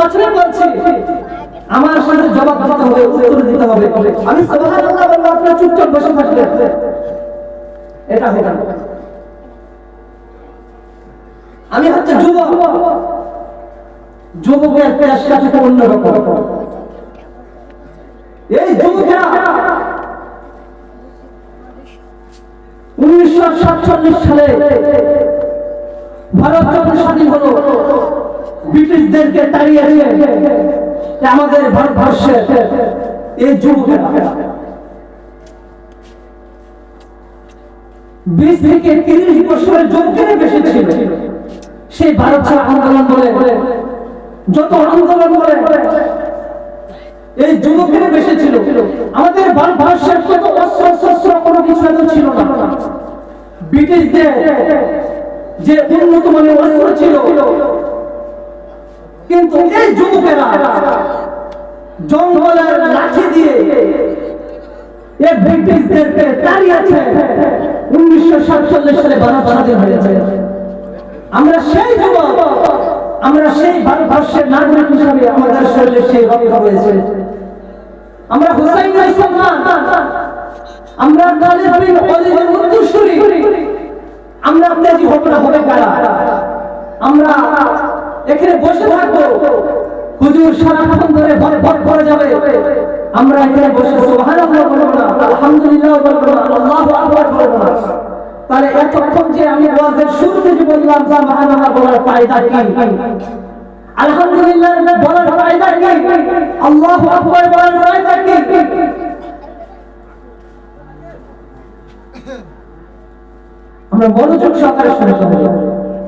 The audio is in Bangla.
বছরে বলছি, আমার সাথে জবাব দিতে হবে, উত্তর দিতে হবে। আমি সুবহানাল্লাহ বলব, আপনারা চুপচাপ বসে থাকবেন। এটা হবে না। আমি হচ্ছে যুবক। যুবকের পেশা থেকে অন্যরকম এই যুবকেরা উনিশশো সাতচল্লিশ সালে ভারত যখন স্বাধীন হলো ব্রিটিশদেরকে তাড়িয়েছে যে আমাদের ভারতবর্ষে এই যুবকেরা বিশ থেকে তিরিশ বছরের যুবকেরা বেশি ছিল। সেই ভারত আন্দোলন বলে যত আন্দোলন বলে এই যুবকেরা বেশি ছিল। আমাদের ভারতবর্ষের কত অস্ত্র শস্ত্র কোনো কিছু এত ছিল না। ব্রিটিশদের যে উন্নত মানের অস্ত্র ছিল জঙ্গলের লাঠি দিয়ে এই ব্রিটিশদেরকে দাঁড়িয়েছে উনিশশো সাতচল্লিশ সালে ভারত স্বাধীন হয়েছে। আমরা সেই যুবক, আমরা সেই ভারতবর্ষের নাগরিক হিসাবে আমাদের শরীরে সেই রক্ত রয়েছে। আমরা হুসাইন মুসলমান আমরা তালিবিন অলিদের উত্তরসূরি আমরা আপনাদের হবে না হবে কারা আমরা এখানে বসে থাকব। হুজুর সারাক্ষণ ধরে ভর ভর করে যাবে। আমরা এখানে বসে সুবহানাল্লাহ বলব না আলহামদুলিল্লাহ বলব না আল্লাহু আকবার বলব না তাহলে এতক্ষণ যে আমি ওয়াজের শুরুতে যে বললাম, সুবহানাল্লাহ বলার ফায়দা কি? আলহামদুলিল্লাহ বলার ফায়দা কি? আল্লাহু আকবার বলার ফায়দা কি? আমরা মনোযোগ সহকারে শুনতে হবে